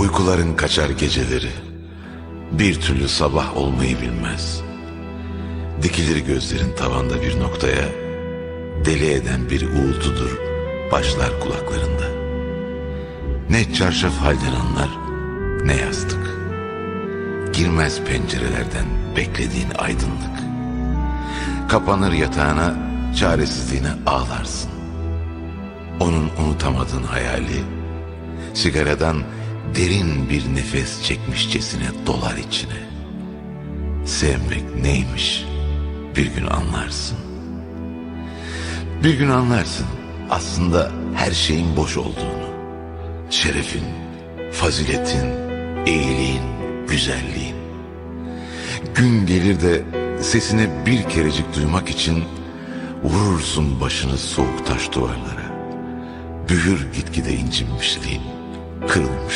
Uykuların kaçar geceleri. Bir türlü sabah olmayı bilmez. Dikilir gözlerin tavanda bir noktaya. Deli eden bir uğultudur başlar kulaklarında. Ne çarşaf halden anlar ne yastık. Girmez pencerelerden beklediğin aydınlık. Kapanır yatağına çaresizliğine ağlarsın. Onun unutamadığın hayali sigaradan derin bir nefes çekmişçesine dolar içine. Sevmek neymiş bir gün anlarsın. Bir gün anlarsın aslında her şeyin boş olduğunu. Şerefin, faziletin, iyiliğin, güzelliğin. Gün gelir de sesini bir kerecik duymak için vurursun başını soğuk taş duvarlara. Büyür gitgide incinmişliğin, kırılmışlığın.